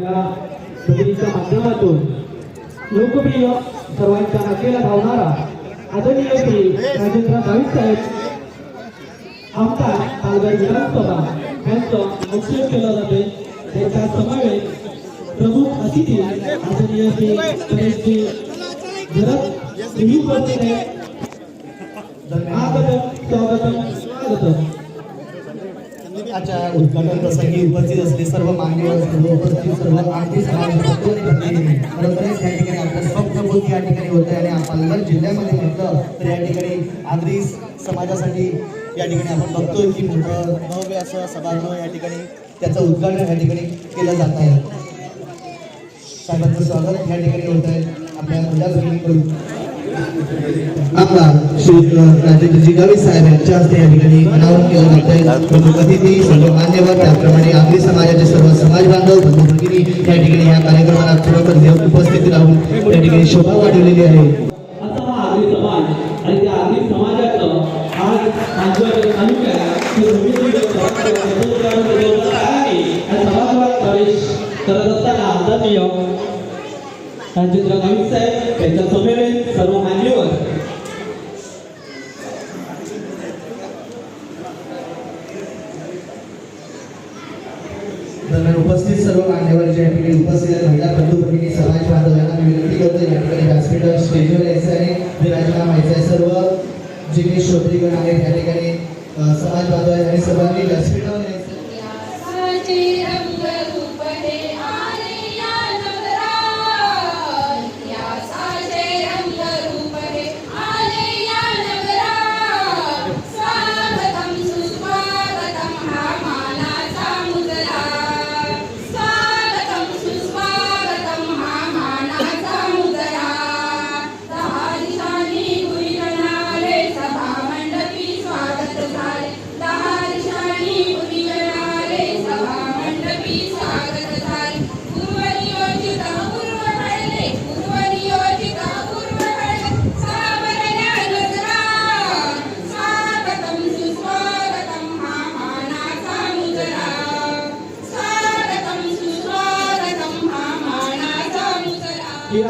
या सभेच्या माध्यमातून लोकप्रिय सर्वांच्या नकेला धावणारा आदरणीय श्री राजेंद्र गावित साहेब आमदार पालघर विधानसभा यांचं औषध केलं जाते. त्यांच्या समावेश प्रमुख अतिथी आदरणीय श्री गणेशजी जरद ही उपस्थित आहे. स्वागतम स्वागतम उद्घाटन प्रसंगी उपस्थित असले सर्व मान्यवर सर्व उपस्थित सर्व आरती खरोखरच या ठिकाणी आपलं या ठिकाणी होत आहे आणि पालघर जिल्ह्यामध्ये म्हटलं तर या ठिकाणी आदरी समाजासाठी या ठिकाणी आपण बघतोय की मोठं भव्य असं सभागृह या ठिकाणी त्याचं उद्घाटन या ठिकाणी केलं जात आहे. साहेबांचं स्वागत या ठिकाणी होत आहे. आपल्या मुला आमदार श्री राजेंद्रजी गावित साहेब यांच्या हस्ते या ठिकाणी अनावरण केलं जात आहे. प्रमुख अतिथी सर्व मान्यवर त्याचप्रमाणे आगरी समाजाचे सर्व समाज बांधव बंधू भगिनी या ठिकाणी या कार्यक्रमाला खरोखर उपस्थित राहून त्या ठिकाणी शोभा वाढवलेली आहे. करत असताना आदरणीय राजेंद्र गावित साहेब त्यांच्या समवेत सर्व मान्यवर दरम्यान उपस्थित सर्व मान्यवर ज्या ठिकाणी उपस्थित महिला बंधू भगिनी समाज बांधव यांना मी विनंती करतो या ठिकाणी व्यासपीठावर स्टेजवर यायचं आहे विराजमान व्हायचं आहे. सर्व जे काही श्रोत्रीगण आहेत या ठिकाणी समाज बांधव आहेत आणि सर्वांनी व्यासपीठावर यायचं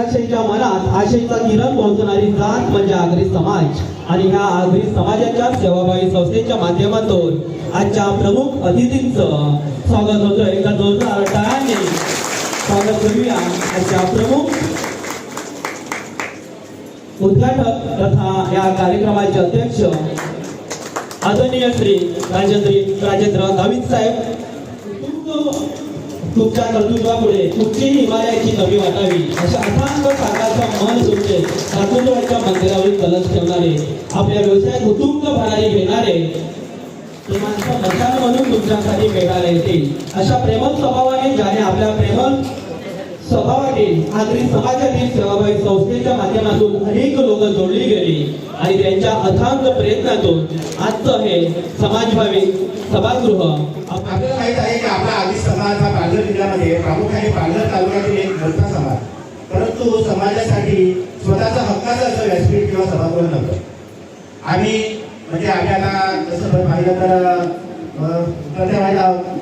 बऱ्याचशांच्या मनात आशेचा किरण पोहोचणारी जात म्हणजे आगरी समाज. आणि ह्या आगरी समाजाच्या सेवाभावी संस्थेच्या माध्यमातून आजच्या प्रमुख अतिथींचं स्वागत होतं एका जोरदार टाळाने स्वागत करूया आजच्या प्रमुख उद्घाटक तथा या कार्यक्रमाचे अध्यक्ष आदरणीय श्री राजेंद्र राजेंद्र गावित साहेब. तुमच्या कर्तृत्वामुळे कुठलीही हिमालयाची कमी वाटावी अशा अथांग सागाचा मन तुमचे सातुंडवाच्या मंदिरावरील कलश ठेवणारे आपल्या व्यवसायात उत्तुंग भरारी घेणारे ते माणसं मशाल म्हणून तुमच्यासाठी भेटायला येतील. अशा प्रेमल स्वभावाने ज्याने आपल्या प्रेमल स्वभावाने आगरी समाजातील सेवाभावी संस्थेच्या माध्यमातून अनेक लोक जोडली गेली. आणि त्यांच्या अथांग प्रयत्नातून आजचं हे समाजभावी सभागृह आपल्याला माहीत आहे की आपला आधी समाज हा पालघर जिल्ह्यामध्ये प्रामुख्याने पालघर तालुक्यातील एक मोठा समाज. परंतु समाजासाठी स्वतःचा हक्काचं असं व्यासपीठ किंवा सभागृह नव्हतं. आम्ही म्हणजे आपल्याला आता जसं पाहिलं तर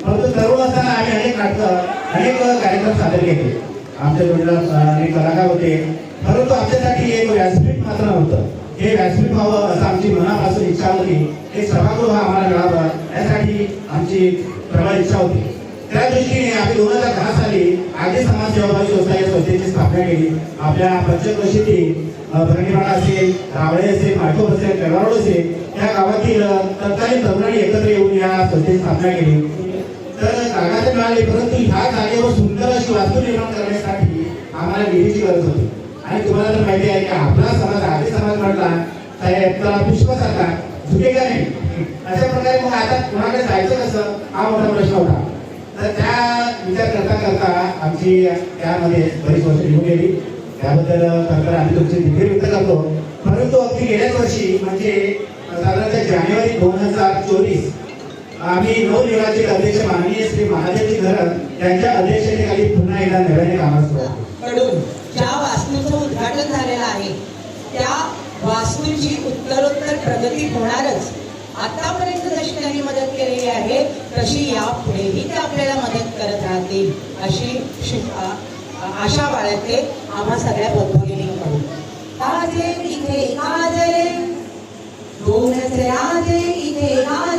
परंतु तरुण असताना आम्ही अनेक नाटकं अनेक कार्यक्रम सादर केले. आमच्या जोडीला कलाकार होते. परंतु आमच्यासाठी एक व्यासपीठ मात्र नव्हतं. हे व्यासपीठ व्हावं असं आमची मनापासून इच्छा होती. हे सभागृह आम्हाला मिळावं यासाठी आमची प्रबळ इच्छा होती. त्या दृष्टीने आम्ही दोन हजार दहा साली आधी समाज सेवाभावी संस्था या संस्थेची स्थापना केली. आपल्या पंचक्रोशीतील भरणीपाडा असेल रावळे असेल माठोप असेल कडारोड असेल या गावातील तत्कालीन तरुणांनी एकत्र येऊन या संस्थेची स्थापना केली. तर जागा तर मिळाली परंतु ह्या जागेवर सुंदर अशी वास्तू निर्माण करण्यासाठी आम्हाला निधीची गरज होती. आणि तुम्हाला तर माहिती आहे की आपला समाज आधी समाज म्हटला साहेब त्याला पुष्पसारखा झुके का नाही? अशा प्रकारे मग आता कुणाकडे जायचं कसं? हा मोठा प्रश्न होता. तर त्या विचार करता करता आमची त्यामध्ये बरीच वर्ष निघून गेली. त्याबद्दल सरकार आम्ही तुमचे निधी व्यक्त करतो. परंतु अगदी गेल्याच वर्षी म्हणजे साधारणतः जानेवारी दोन हजार चोवीस आम्ही नवनिर्वाचित अध्यक्ष माननीय श्री महादेवजी धरण यांच्या अध्यक्षतेखाली पुन्हा एकदा नव्याने कामास ज्या वास्तूचं उद्घाटन झालेलं आहे त्या वास्तूची उत्तरोत्तर प्रगती होणारच. आतापर्यंत जशी त्यांनी मदत केलेली आहे तशी यापुढेही ते आपल्याला मदत करत राहतील अशी आशा बाळगते आम्हा सगळ्या बंधुगिरीकडून काजे इथे काजले दोनच राजे इथे गाजले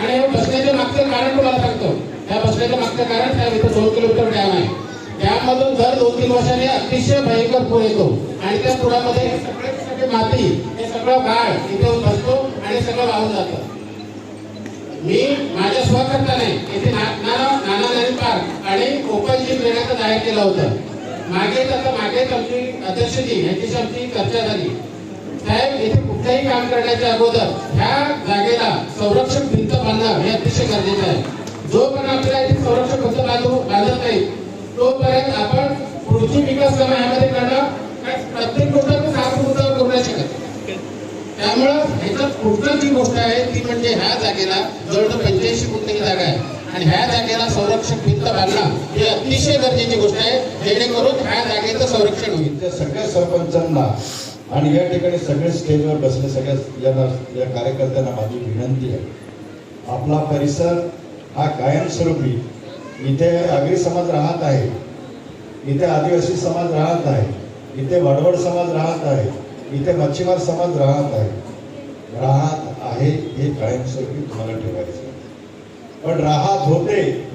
आणि या बसण्याच्या मागचं कारण तुला सांगतो. या बसण्याच्या मागचं कारण त्या इथं दोन किलोमीटर डॅम आहे डॅममधून दर दोन तीन वर्षांनी अतिशय भयंकर पूर येतो आणि त्या पुरामध्ये सगळे सगळे माती हे सगळं गाळ इथे बसतो आणि सगळं वाहून जातं. मी माझ्या स्वकर्ता नाही इथे नाना नाना नदी पार्क आणि ओपन जिम देण्याचं जाहीर केलं होतं. मागे आता मागे आमची अध्यक्षजी यांच्याशी आमची चर्चा झाली. साहेब इथे कुठलंही काम करण्याच्या अगोदर ह्या जागेला संरक्षण करणं हे अतिशय गरजेचं आहे. जोपर्यंत आपल्याला इथे संरक्षण खर्च बांधू बांधत नाही तोपर्यंत आपण पुढची विकास कामं यामध्ये करणं प्रत्येक गोष्ट आपण सात मुद्द्यावर करू नाही शकत. त्यामुळं ह्याच्यात पुढचं जी गोष्ट आहे ती म्हणजे ह्या जागेला जवळजवळ पंच्याऐंशी गुंठे जागा आहे. आणि ह्या जागेला संरक्षक भिंत बांधणं ही अतिशय गरजेची गोष्ट आहे. जेणेकरून ह्या जागेचं संरक्षण होईल. त्या सगळ्या सरपंचांना आणि या ठिकाणी सगळे स्टेजवर बसले सगळ्या या कार्यकर्त्यांना माझी विनंती आहे. आपला परिसर हा कायमस्वरूपी इथे आगरी समाज राहत आहे. इथे आदिवासी समाज राहत आहे. इथे वडवड समाज राहत आहे. इथे मच्छीमार समाज राहत आहे. राहत आहे हे कायमस्वरूपी तुम्हाला ठेवायचं पण राहत होते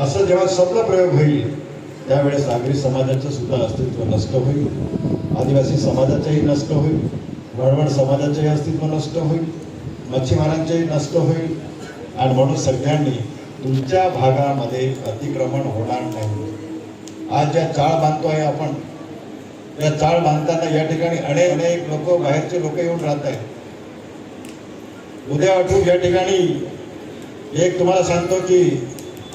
असं जेव्हा स्वप्न प्रयोग होईल त्यावेळेस नागरी समाजाचं सुद्धा अस्तित्व नष्ट होईल. आदिवासी समाजाचंही नष्ट होईल. वडवड समाजाचंही अस्तित्व नष्ट होईल. मच्छीमारांचे नष्ट होईल आणि म्हणून सगळ्यांनी तुमच्या भागामध्ये अतिक्रमण होणार नाही. आज ज्या चाळ बांधतो आहे आपण या चाळ बांधताना या ठिकाणी अनेक अनेक लोक बाहेरचे लोक येऊन राहत आहेत. उद्या आठवून या ठिकाणी एक तुम्हाला सांगतो की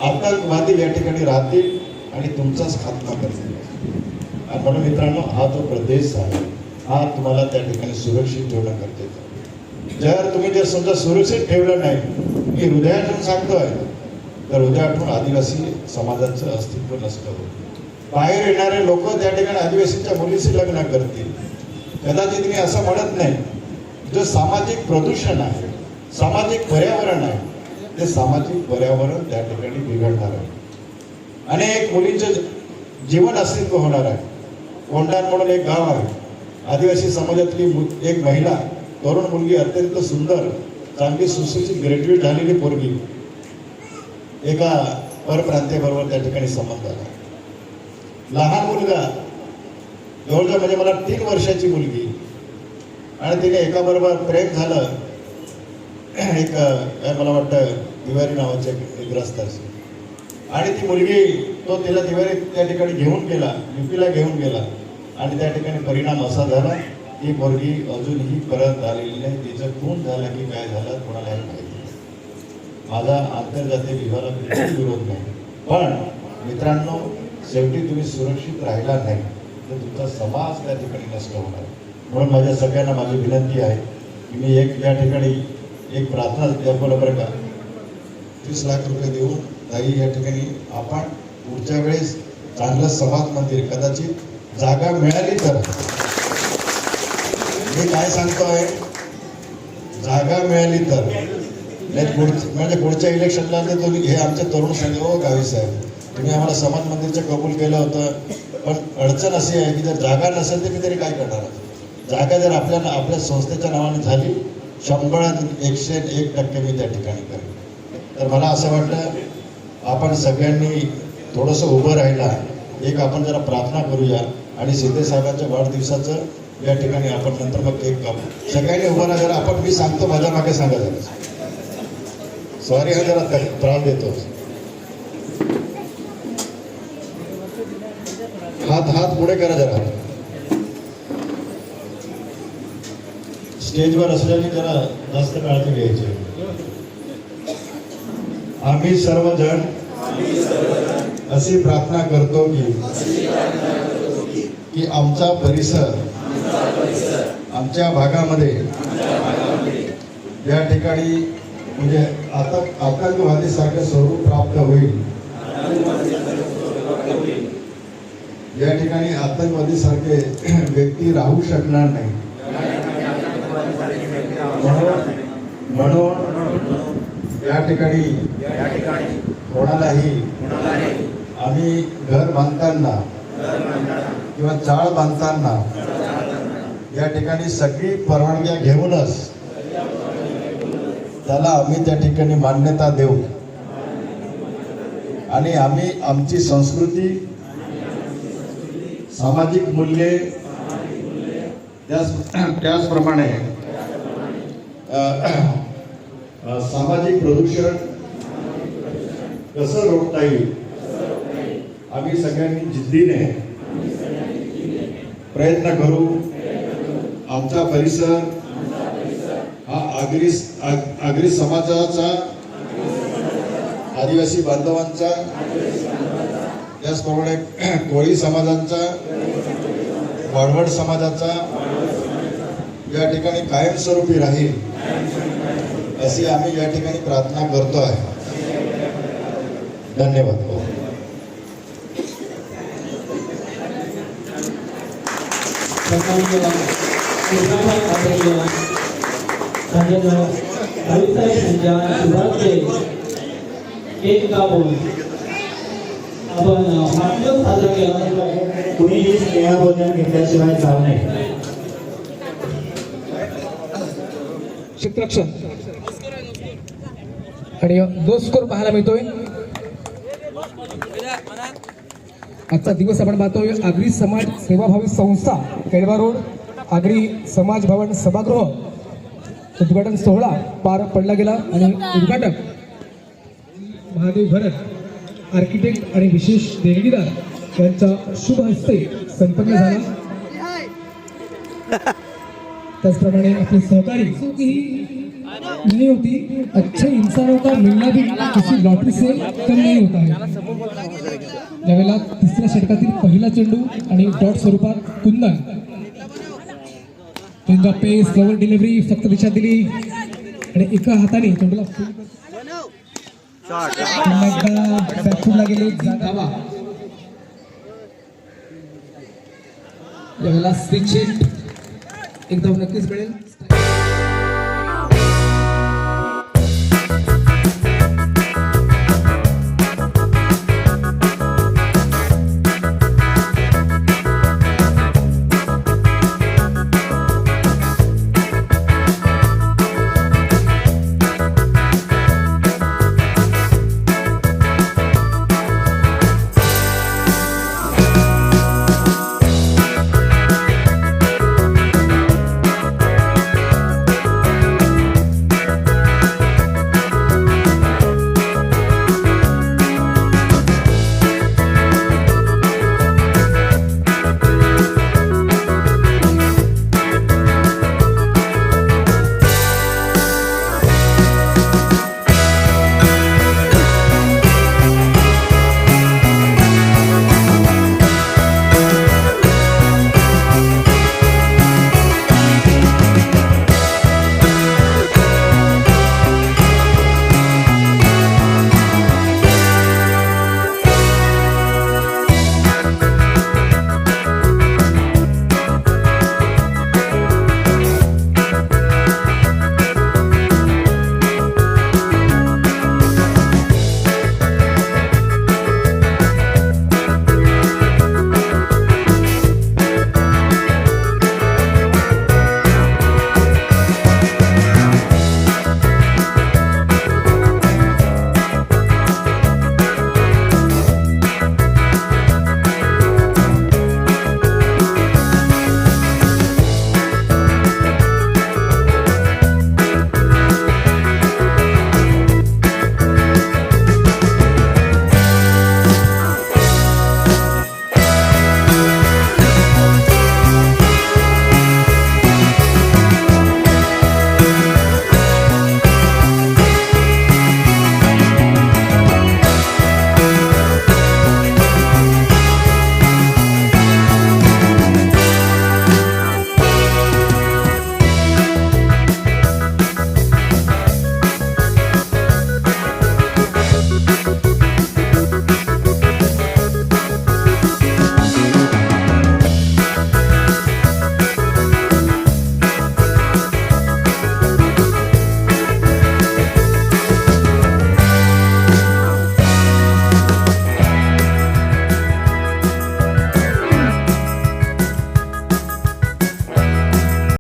आतंकवादी या ठिकाणी राहतील आणि तुमचाच खात्मा करतील. आणि म्हणून मित्रांनो हा तो प्रदेश आहे हा तुम्हाला त्या ठिकाणी सुरक्षित ठेवणं गरजेचं जर तुम्ही जर समजा सुरक्षित ठेवलं नाही मी हृदयातून सांगतोय तर हृदयातून आदिवासी समाजाचं अस्तित्व नष्ट होईल. बाहेर येणारे लोक त्या ठिकाणी आदिवासीच्या मुलीशी लग्न करतील. कदाचित मी असं म्हणत नाही जो सामाजिक प्रदूषण आहे सामाजिक पर्यावरण आहे ते सामाजिक पर्यावरण त्या ठिकाणी बिघडणार आहे. अनेक मुलींचं जीवन अस्तित्व होणार आहे. कोंढाण म्हणून एक गाव आहे. आदिवासी समाजातली मु- एक महिला तरुण मुलगी अत्यंत सुंदर चांगली सुशिक्षित ग्रॅज्युएट झालेली पोरगी एका परप्रांतीयबरोबर त्या ठिकाणी संबंध आला. लहान मुलगा जवळजवळ म्हणजे मला तीन वर्षाची मुलगी आणि तिने एकाबरोबर प्रेम झालं एक काय मला वाटतं दिवारी नावाच्या एक ग्रस्त असेल आणि ती मुलगी तो तिला दिवारी त्या ठिकाणी घेऊन गेला युपीला घेऊन गेला आणि त्या ठिकाणी परिणाम असा झाला. ती मुलगी अजूनही परत आलेली नाही. तिचं खून झालं की काय झालं कोणालाही माहिती माझा आंतरजातीय विवाहाला बिलकुल विरोध नाही. पण मित्रांनो शेवटी तुम्ही सुरक्षित राहिला नाही तर तुमचा समाज त्या ठिकाणी नष्ट होणार. म्हणून माझ्या सगळ्यांना माझी विनंती आहे की मी एक या ठिकाणी एक प्रार्थना दाखवलं बरं का. तीस लाख रुपये देऊन ताई या ठिकाणी आपण पुढच्या वेळेस चांगलं समाज मंदिर कदाचित जागा मिळाली तर मी काय सांगतोय? जागा मिळाली तर. नाही म्हणजे पुढच्या इलेक्शनला ते तुम्ही हे आमचे तरुण सांगे हो गावी साहेब. तुम्ही आम्हाला समाज मंदिरचं कबूल केलं होतं. पण अडचण अशी आहे की जर जागा नसेल तर मी तरी काय करणार? जागा जर आपल्या आपल्या संस्थेच्या नावाने झाली शंभरात एकशे एक टक्के मी त्या ठिकाणी करेन. तर मला असं वाटतं आपण सगळ्यांनी थोडंसं उभं राहिला. एक आपण जरा प्रार्थना करूया. आणि शिंदे साहेबांच्या वाढदिवसाचं या ठिकाणी आपण नंतर मग केक कापू सगळ्यांनी उभं राहा जरा आपण मी सांगतो माझ्या मागे सांगा जरा. सॉरी हा जरा त्रास देतो. हात हात पुढे करा जरा. स्टेजवर असल्याने जरा जास्त काळजी घ्यायची. आम्ही सर्वजण अशी प्रार्थना करतो की की आमचा परिसर आमच्या भागामध्ये या ठिकाणी म्हणजे आता आतंकवादी सारखं स्वरूप प्राप्त होईल. या ठिकाणी आतंकवादी सारखे व्यक्ती राहू शकणार नाही. म्हणून म्हणून या ठिकाणी कोणालाही आम्ही घर बांधताना किंवा चाळ बांधताना या ठिकाणी सगळी परवानग्या घेऊनच त्याला आम्ही त्या ठिकाणी मान्यता देऊ. आणि आम्ही आमची संस्कृती सामाजिक मूल्ये त्याच त्याचप्रमाणे सामाजिक प्रदूषण कसं रोखता येईल आम्ही सगळ्यांनी जिद्दीने प्रयत्न करू. आमचा परिसर हा आगरी आग्री आगरी समाजाचा आदिवासी बांधवांचा त्याचप्रमाणे कोळी समाजांचा वाढवड समाजाचा या ठिकाणी कायमस्वरूपी राहील अशी आम्ही या ठिकाणी प्रार्थना करतो आहे धन्यवाद Thank you. आदरणीय एक आपण साजरा केला कुणीही स्नेहभोजन घेतल्याशिवाय आणि जो स्कोर पाहायला मिळतोय आजचा दिवस आपण पाहतोय आगरी समाज सेवाभावी संस्था केळवा रोड. आगरी समाज भवन सभागृह उद्घाटन सोहळा पार पडला गेला आणि उद्घाटक महादेव भरत आर्किटेक्ट आणि विशेष देणगीदार यांच्या शुभ हस्ते संपन्न झाला. त्याचप्रमाणे आपले सहकारी नहीं होती अच्छे इंसानों का मिलना भी किसी लॉटरी से कम नहीं होता. है यावेळेला तिसऱ्या षटकातील पहिला चेंडू आणि डॉट स्वरूपात कुंदन चेंडूला पेस फ्लॉवर डिलिव्हरी फक्त दिशा दिली. आणि एका हाताने तोंडला बॅकफूटला गेले जागावा यावेळेला स्विच हिट एक नक्कीच मिळेल.